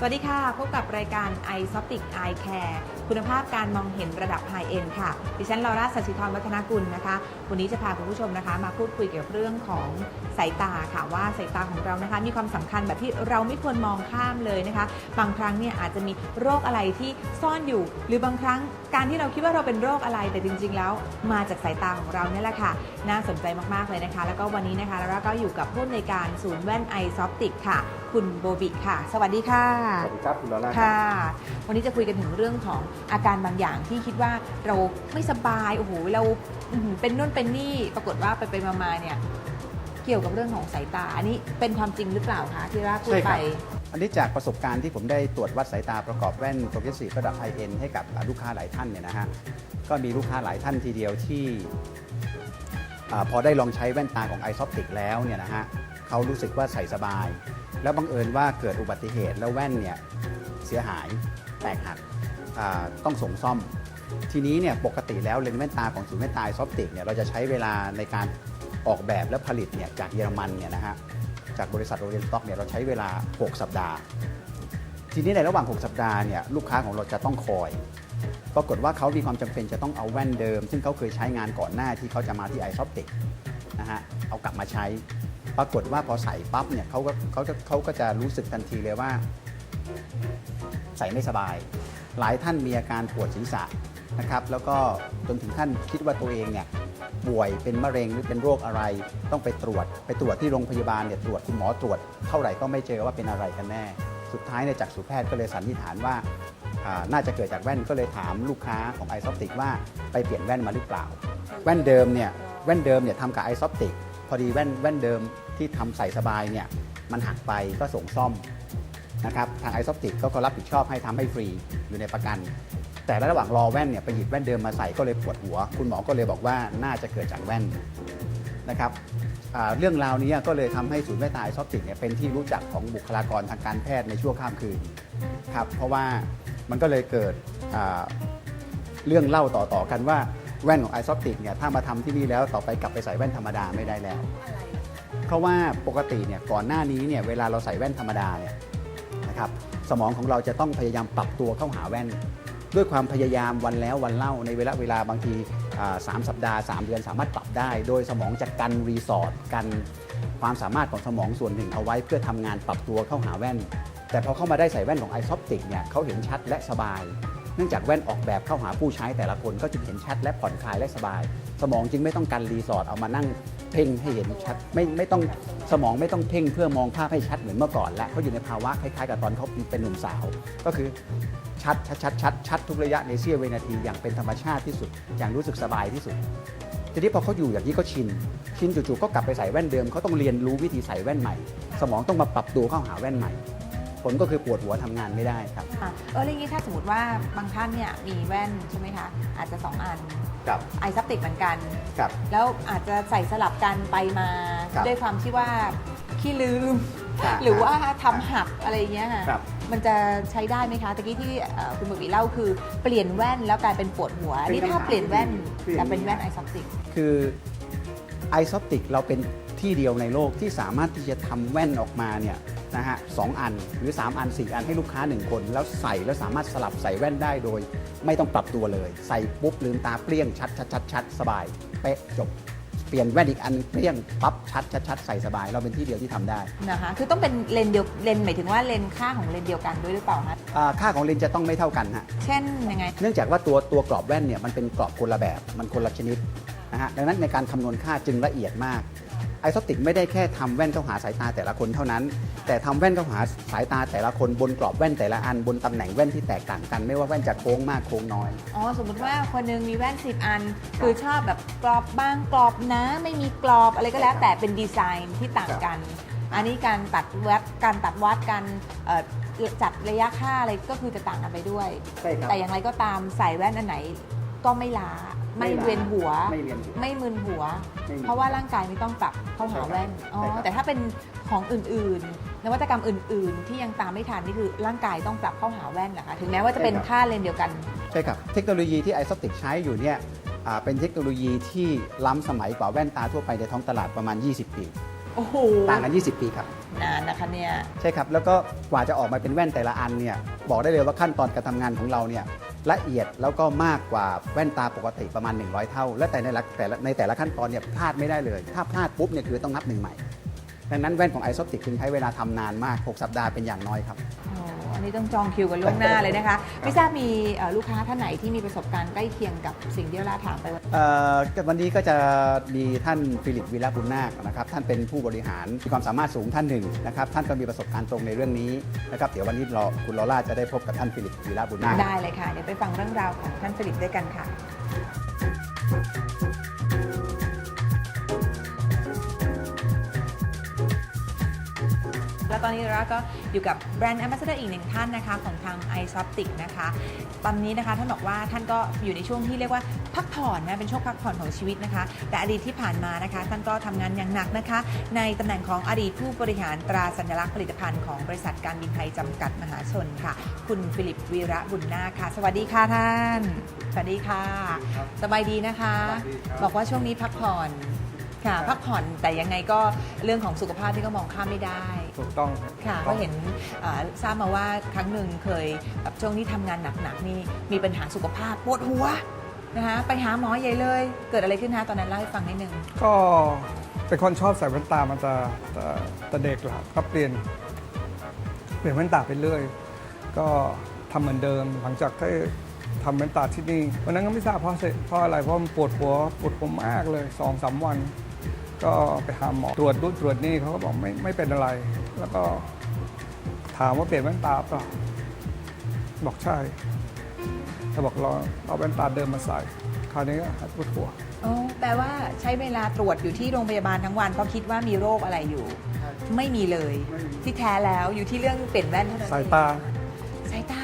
สวัสดีค่ะ พบกับรายการ i s o p t i c Eye Care คุณภาพการมองเห็นระดับ High End ค่ะ ดิฉันลอร่าสัชิธรวัฒนกุลนะคะ วันนี้จะพาคุณผู้ชมนะคะ มาพูดคุยเกี่ยวกับเรื่องของสายตาค่ะว่าสายตาของเรานะคะ มีความสำคัญแบบที่เราไม่ควรมองข้ามเลยนะคะ บางครั้งเนี่ยอาจจะมีโรคอะไรที่ซ่อนอยู่ หรือบางครั้งการที่เราคิดว่าเราเป็นโรคอะไรแต่จริง ๆ แล้วมาจากสายตาของเราเนี่ยแหละค่ะ น่าสนใจมากๆเลยนะคะ แล้วก็วันนี้นะคะเราก็อยู่กับผู้อำนวยการศูนย์แว่น i s o p t i c ค่ะ คุณโบบิค่ะ สวัสดีค่ะ สวัสดีครับคุณลอร่าค่ะ วันนี้จะคุยกันถึงเรื่องของอาการบางอย่างที่คิดว่าเราไม่สบายโอ้โหเราอื้อหือเป็นนู่นเป็นนี่ปรากฏว่าไปไปๆมาๆเนี่ยเกี่ยวกับเรื่องของสายตา อันนี้เป็นความจริงหรือเปล่าคะที่ราพูดใช่คไปรับอันนี้จากประสบการณ์ที่ผมได้ตรวจวัดสายตาประกอบแว่นโปรเกรสซีฟระดับไฮเอ็นให้กับลูกค้าหลายท่านเนี่ยนะฮะก็มีลูกค้าหลายท่านทีเดียวที่อาพอได้ลองใช้แว่นตาของ i s o p t i c แล้วเนี่ยนะฮะเขารู้สึกว่าใส่สบาย แล้วบังเอิญว่าเกิดอุบัติเหตุแล้วแว่นเนี่ยเสียหายแตกหักต้องส่งซ่อม ทีนี้เนี่ยปกติแล้วเลนส์แว่นตาของศูนย์แว่นตา i s o p t i c เนี่ยเราจะใช้เวลาในการออกแบบและผลิตเนี่ยจากเยอรมันเนี่ยนะฮะจากบริษัทโรเ n นสต็อกเนี่ยเราใช้เวลา 6 สัปดาห์ ทีนี้ในระหว่าง 6 สัปดาห์เนี่ยลูกค้าของเราจะต้องคอย ปรากฏว่าเขามีความจำเป็นจะต้องเอาแว่นเดิม ซึ่งเขาเคยใช้งานก่อนหน้าที่เขาจะมาที่ไอซอ t ติกนะฮะเอากลับมาใช้ ปรากฏว่าพอใส่ปั๊บเนี่ยเขาก็เขาจะเขาก็จะรู้สึกทันทีเลยว่า ใส่ไม่สบาย หลายท่านมีอาการปวดศีรษะนะครับ แล้วก็จนถึงขั้นคิดว่าตัวเองเนี่ยป่วยเป็นมะเร็งหรือเป็นโรคอะไร ต้องไปตรวจ ไปตรวจที่โรงพยาบาลเนี่ยตรวจคุณหมอตรวจ เท่าไหร่ก็ไม่เจอว่าเป็นอะไรกันแน่ สุดท้ายเนี่ยจากสูแพทย์ก็เลยสันนิษฐานว่าน่าจะเกิดจากแว่นก็เลยถามลูกค้าของไอซอ t ติกว่าไปเปลี่ยนแว่นมาหรือเปล่า แว่นเดิมเนี่ยแว่นเดิมเนี่ยทำกับไอซอ t ติกพอดีแว่นแว่นเดิม ที่ทำใส่สบายเนี่ยมันหักไปก็ส่งซ่อมนะครับทางไอซอ t ติกก็รับผิดชอบให้ทำให้ฟรีอยู่ในประกัน แต่ระหว่างรอแว่นเนี่ยไปหยิบแว่นเดิมมาใส่ก็เลยปวดหัว คุณหมอก็เลยบอกว่าน่าจะเกิดจากแว่นนะครับอ่าเรื่องราวนี้ก็เลยทำให้ศูนย์แว่นตาไอซอ t ติกเนี่ยเป็นที่รู้จักของบุคลากรทางการแพทย์ในชั่วข้ามคืนครับเพราะว่ามันก็เลยเกิดอ่า เรื่องเล่าต่อๆกันว่าแว่นของไอซอ t ติกเนี่ยถ้ามาทำที่นี่แล้วต่อไปกลับไปใส่แว่นธรรมดาไม่ได้แล้ว เพราะว่าปกติเนี่ยก่อนหน้านี้เนี่ยเวลาเราใส่แว่นธรรมดาเนี่ยนะครับสมองของเราจะต้องพยายามปรับตัวเข้าหาแว่น ด้วยความพยายามวันแล้ววันเล่าในเวลาเวลาบางทีสามสัปดาห์ 3 เดือนสามารถปรับได้ โดยสมองจะกันรีสอร์ทกันความสามารถของสมองส่วนหนึ่งเอาไว้เพื่อทำงานปรับตัวเข้าหาแว่น แต่พอเข้ามาได้ใส่แว่นของ i s o p t i c เนี่ยเขาเห็นชัดและสบาย เนื่องจากแว่นออกแบบเข้าหาผู้ใช้แต่ละคนก็จึงเห็นชัดและผ่อนคลายและสบาย สมองจึงไม่ต้องการรีสอร์ทเอามานั่ง เพ่งให้เห็นชัด ไม่ไม่ต้องสมองไม่ต้องเพ่งเพื่อมองภาพให้ชัดเหมือนเมื่อก่อนแล้วเขาอยู่ในภาวะคล้ายๆกับตอนเขาเป็นหนุ่มสาว ก็คือชัดชัดชัดชัดชัดทุกระยะในเสี้ยววินาทีอย่างเป็นธรรมชาติที่สุด อย่างรู้สึกสบายที่สุดทีนี้พอเขาอยู่อย่างนี้ก็ชิน ชินจู่ๆก็กลับไปใส่แว่นเดิมเขาต้องเรียนรู้วิธีใส่แว่นใหม่ สมองต้องมาปรับตัวเข้าหาแว่นใหม่ ผลก็คือปวดหัวทำงานไม่ได้ครับอะเออเรื่องนี้ถ้าสมมติว่าบางท่านเนี่ยมีแว่นใช่ไหมคะอาจจะ 2 อันกับไอซับติกเหมือนกันกับแล้วอาจจะใส่สลับกันไปมาครับด้วยความที่ว่าขี้ลืมครับหรือว่าทำหักอะไรอย่างเงี้ยค่ะครับมันจะใช้ได้ไหมคะตะกี้ที่เอ่อคุณบุบีเล่าคือเปลี่ยนแว่นแล้วกลายเป็นปวดหัวเป็นนี่ถ้าคำถามเปลี่ยนแว่นคืออจะย่างนี้เป็นแว่นไอซับติกคือไอซอ t ติกเราเป็น ที่เดียวในโลกที่สามารถที่จะทำแว่นออกมาเนี่ยนะฮะสองอันหรือ 3 อัน 4 อันให้ลูกค้า 1 คน แล้วใส่แล้วสามารถสลับใส่แว่นได้โดย ไม่ต้องปรับตัวเลย ใส่ปุ๊บลืมตาเปรี้ยงชัดชัดชัดชัดสบายเป๊ะจบเปลี่ยนแว่นอีกอันเปรี้ยงปั๊บชัดชัดชัดใส่สบาย เราเป็นที่เดียวที่ทำได้นะคะคือต้องเป็นเลนส์เดียวเลนส์หมายถึงว่าเลนส์ค่าของเลนส์เดียวกันด้วยหรือเปล่าคะอ่าค่าของเลนส์จะต้องไม่เท่ากันฮะเช่นยังไง เนื่องจากว่าตัวตัวกรอบแว่นเนี่ยมันเป็นกรอบคนละแบบมันคนละชนิดนะฮะดังนั้นในการคำนวณค่าจึงละเอียดมาก ไอซอติกไม่ได้แค่ทำแว่นเข้าหาสายตาแต่ละคนเท่านั้น แต่ทำแว่นเข้าหาสายตาแต่ละคนบนกรอบแว่นแต่ละอันบนตำแหน่งแว่นที่แตกต่างกัน ไม่ว่าแว่นจะโค้งมากโค้งน้อย อ๋อ สมมุติว่าคนหนึงมีแว่น 10 อัน คือชอบแบบกรอบบ้างกรอบนะ ไม่มีกรอบอะไรก็แล้วแต่เป็นดีไซน์ที่ต่างกัน อันนี้การตัดวัดการตัดวัดการเอ่อจัดระยะค่าอะไรก็คือจะต่างกันไปด้วยใช่ครับแต่อย่างไรก็ตามใส่แว่นอันไหนก็ไม่ล้า ไม่ไม่ล้าเวียนหัว ไม่เวียนหัว ไม่มึนหัว ไม่มีเพราะว่าร่างกายไม่ต้องปรับเข้าหาแว่นอ๋อใช่ครับ แต่ถ้าเป็นของอื่นๆ นวัตกรรมอื่น ๆ ที่ยังตามไม่ทันนี่คือร่างกายต้องปรับเข้าหาแว่นเหรอคะถึงแม้ว่าจะเป็นค่าเลนส์เดียวกัน ใช่ครับ เทคโนโลยีที่ไอซอติกใช้อยู่เนี่ยอ่าเป็นเทคโนโลยีที่ล้ำสมัยกว่าแว่นตาทั่วไปในท้องตลาดประมาณ 20 ปี โอ้โหต่างกัน 20 ปีครับ นานนะคะเนี่ยใช่ครับ แล้วก็กว่าจะออกมาเป็นแว่นแต่ละอันเนี่ยบอกได้เลยว่าขั้นตอนการทำงานของเราเนี่ย ละเอียดแล้วก็มากกว่าแว่นตาปกติประมาณ 100 เท่า และแต่ในละแต่ละในแต่ละขั้นตอนเนี่ยพลาดไม่ได้เลย ถ้าพลาดปุ๊บเนี่ยคือต้องนับหนึ่งใหม่ ดังนั้นแว่นของไอซอปติกคือใช้เวลาทำนานมาก 6 สัปดาห์เป็นอย่างน้อยครับ อ้อันนี้ต้องจองคิวกันล่วงหน้าเลยนะคะ ไม่ทราบมีเอ่อลูกค้าท่านไหนที่มีประสบการณ์ใกล้เคียงกับสิ่งที่เราถามไปว่า เอ่อวันนี้ก็จะมีท่านฟิลิปวีระบุญนาคนะครับท่านเป็นผู้บริหารมีความสามารถสูงท่านหนึ่งนะครับท่านก็มีประสบการณ์ตรงในเรื่องนี้นะครับเดี๋ยววันนี้รอคุณลอร่าจะได้พบกับท่านฟิลิปวีระบุญนาค ได้เลยค่ะ เดี๋ยวไปฟังเรื่องราวของท่านฟิลิปด้วยกันค่ะ แล้วตอนนี้เราก็อยู่กับแบรนด์แอมบาสเดอร์อีกหนึ่งท่านนะคะของทาง i s o p t i c นะคะ ตอนนี้นะคะท่านบอกว่าท่านก็อยู่ในช่วงที่เรียกว่าพักผ่อนนะเป็นช่วงพักผ่อนของชีวิตนะคะ แต่อดีตที่ผ่านมานะคะ ท่านก็ทำงานอย่างหนักนะคะ ในตำแหน่งของอดีตผู้บริหารตราสัญลักษณ์ผลิตภัณฑ์ของบริษัทการบินไทยจำกัดมหาชนค่ะ คุณฟิลิปวีระบุญนาคค่ะ สวัสดีค่ะท่าน สวัสดีค่ะ สบายดีนะคะ บอกว่าช่วงนี้พักผ่อน ค่ะพักผ่อนแต่ยังไงก็เรื่องของสุขภาพที่ก็มองข้ามไม่ได้ ถูกต้องค่ะก็เห็นเอ่อทราบมาว่าครั้งหนึ่งเคยแบบช่วงที่ทำงานหนักๆนี่มีปัญหาสุขภาพปวดหัวนะคะไปหาหมอใหญ่เลย เกิดอะไรขึ้นฮะตอนนั้นเล่าให้ฟังนิดนึง ก็เป็นคนชอบใส่แว่นตามาแต่แต่แต่เด็กแหละครับก็เปลี่ยน เปลี่ยนแว่นตาไปเรื่อย ก็ทำเหมือนเดิม หลังจากที่ทำแว่นตาที่นี่วันนั้นก็ไม่ทราบเพราะสิเพราะอะไรเพราะมันปวดหัวปวดหัวมากเลยสองสามวัน ก็ไปหาหมอตรวจดูนตรวจนี่เขาก็บอกไม่ไม่เป็นอะไร แล้วก็ถามว่าเปลี่ยนแว่นตาเปล่าบอกใช่เขาบอกรอเอาแว่นตาเดิมมาใส่ คราวนี้ก็หายปวดหัวอ๋อแปลว่าใช้เวลาตรวจอยู่ที่โรงพยาบาลทั้งวันเพราะคิดว่ามีโรคอะไรอยู่ ไม่มีเลยที่แท้แล้วอยู่ที่เรื่องเปลี่ยนแว่นเท่านั้นสายเองตาสายตา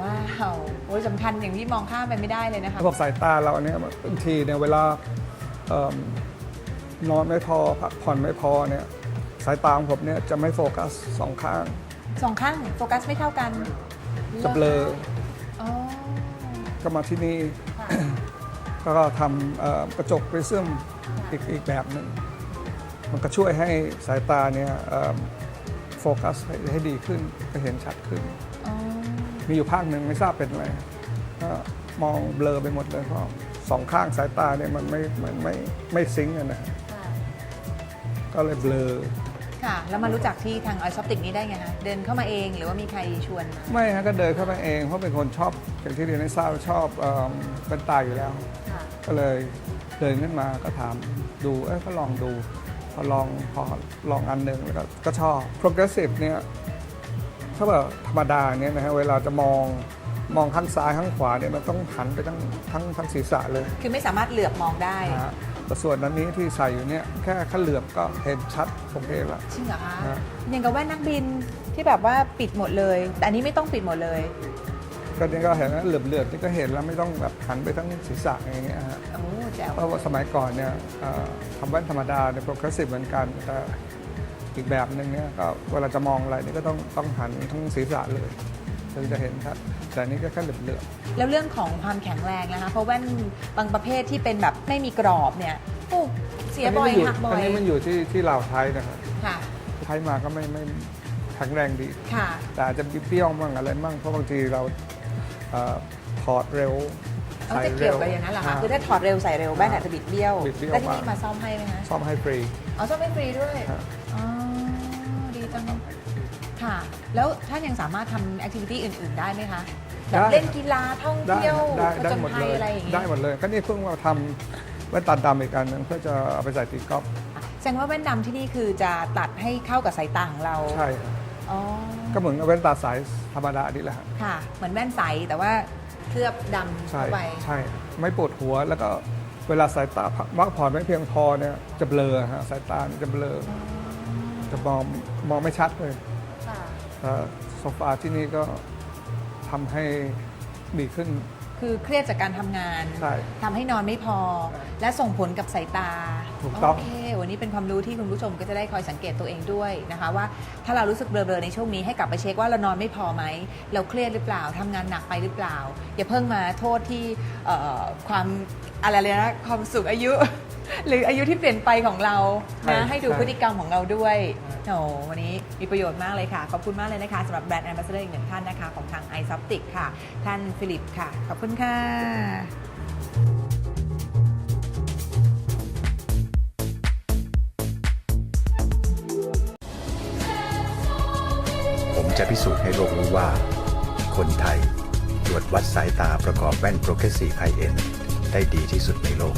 ว้าวโอ้ยสำคัญอย่างที่มองข้ามไปไม่ได้เลยนะคะระบบสายตาเราเนี่ยบางทีเนี่ยเวลาเอิ่ม นอนไม่พอพักผ่อนไม่พอเนี่ยสายตาของผมเนี่ยจะไม่โฟกัสสองข้าง สองข้างโฟกัสไม่เท่ากันจะเบลออ๋อก็มาที่นี่ค่ะก็ทำเอ่อกระจกปริซึมอีกอีกแบบหนึ่งมันก็ช่วยให้สายตาเนี่ยเอิ่มโฟกัสให้ให้ดีขึ้นก็เห็นชัดขึ้น อ๋อมีอยู่ภาคหนึ่งไม่ทราบเป็นอะไรก็มองเบลอไปหมดเลยเพราะสองข้างสายตาเนี่ยมันไม่มันไม่ไม่ซิงก์กันนะ ก็เลยเบลอค่ะ แล้วมารู้จักที่ทางไอซอปติกนี้ได้ไงคะเดินเข้ามาเองหรือว่ามีใครชวนมาไม่ฮะก็เดินเข้าไปเองเพราะเป็นคนชอบอย่างที่เรียนให้ทราบชอบเอิ่มเป็นตาอยู่แล้ว ค่ะก็เลยเดินขึ้นมาก็ถามดูเอ้ยก็ลองดู พอลองพอลองอันหนึ่งแล้วก็ก็ชอบ progressive เนี่ยถ้าแบบธรรมดาเนี่ยนะฮะเวลาจะมองมองข้างซ้ายข้างขวาเนี่ยมันต้องหันไปทั้งทั้งทั้งศีรษะเลย คือไม่สามารถเหลือบมองได้นะฮะ แต่ส่วนอันนี้ที่ใส่อยู่เนี่ยแค่แค่เหลือบก็เห็นชัดโอเคแล้วจริงเหรอคะฮะ อย่างกับแว่นนักบินที่แบบว่าปิดหมดเลย แต่อันนี้ไม่ต้องปิดหมดเลยก็นี่ก็เห็นนะเหลือบเหลือบๆนี่ก็เห็นแล้วไม่ต้องแบบหันไปทั้งศีรษะอย่างเงี้ยฮะโอ้แจ๋วเพราะว่าสมัยก่อนเนี่ยเอ่อทำแว่นธรรมดาเนี่ยโปรเกรสซีฟเหมือนกันแต่อีกแบบหนึ่งเนี่ยก็เวลาจะมองอะไรนี่ก็ต้องต้องหันทั้งศีรษะเลย ถึงจะเห็นครับ แต่อันนี่ก็แค่เหลือบเหลือบแล้วเรื่องของความแข็งแรงนะคะ เพราะแว่นบางประเภทที่เป็นแบบไม่มีกรอบเนี่ยโอ้เสียบ่อยหักบ่ออันยนี้มันอยู่ที่ที่เราใช้นะครับค่ะ ใช้มาก็ไม่ไม่แข็งแรงดี ค่ะ แต่อาจจะมีเปรี้ยวมั่งอะไรมั่งเพราะบางทีเราเอ่อถอดเร็วเอาจะเกี่ยวกับอย่างนั้นเหรอคะ คือถ้าถอดเร็วใส่เร็วแว่นอาจจะบิดเบี้ยว บิดเบี้ยวแล้วที่นี่มากมาซ่อมให้ไหมคะ ซ่อมให้ฟรีอ๋อซ่อมให้ฟรีด้วยครับอ๋อดีจัง ค่ะ แล้วท่านยังสามารถทำแอคทิวิตี้อื่น ๆ ได้ไหมคะแบบเล่นกีฬาท่องได้เที่ยวได้ผได้จญหมดภัเลยยอะไรอย่างงี้ได้หมดเลยก็นี่เพิ่งมาทำแว่นตาดำอีกอันหนึงเพื่อจะเอาไปใส่ตีกอล์ฟแสดงว่าแว่นดำที่นี่คือจะตัดให้เข้ากับสายตาของเราใช่ครับอ๋อก็เหมือนกับแว่นตาสายธรรมดานี่แหละฮะค่ะ เหมือนแว่นใสแต่ว่าเคลือบดำใช่เข้าไป ใช่ไม่ปวดหัวแล้วก็เวลาสายตาพักผ่อนไม่เพียงพอเนี่ยจะเบลอฮะสายตานี่จะเบลอจะมองมองไม่ชัดเลยค่ะแต่ โซฟาที่นี่ก็ทำให้ดีขึ้น คือเครียดจากการทำงานใช่ทำให้นอนไม่พอ และส่งผลกับสายตาถูกต้อง โอเควันนี้เป็นความรู้ที่คุณผู้ชมก็จะได้คอยสังเกตตัวเองด้วยนะคะ ว่าถ้าเรารู้สึกเบลอๆในช่วงนี้ให้กลับไปเช็คว่าเรานอนไม่พอไหม เราเครียดหรือเปล่าทำงานหนักไปหรือเปล่า อย่าเพิ่งมาโทษที่เอ่อความอะไรเลยนะความสุขอายุ หรืออายุที่เปลี่ยนไปของเราใช่นะให้ดูใช่พฤติกรรมของเราด้วยโอ้วันนี้มีประโยชน์มากเลยค่ะ ขอบคุณมากเลยนะคะสำหรับแบรนด์แอมบาสเดอร์อีกหนึ่งท่านนะคะ ของทาง i s o p t i c ค่ะ ท่านฟิลิปค่ะ ขอบคุณค่ะผมจะพิสูจน์ให้โลกรู้ว่า คนไทยตรวจวัดสายตาประกอบแว่น Progressive High End ได้ดีที่สุดในโลก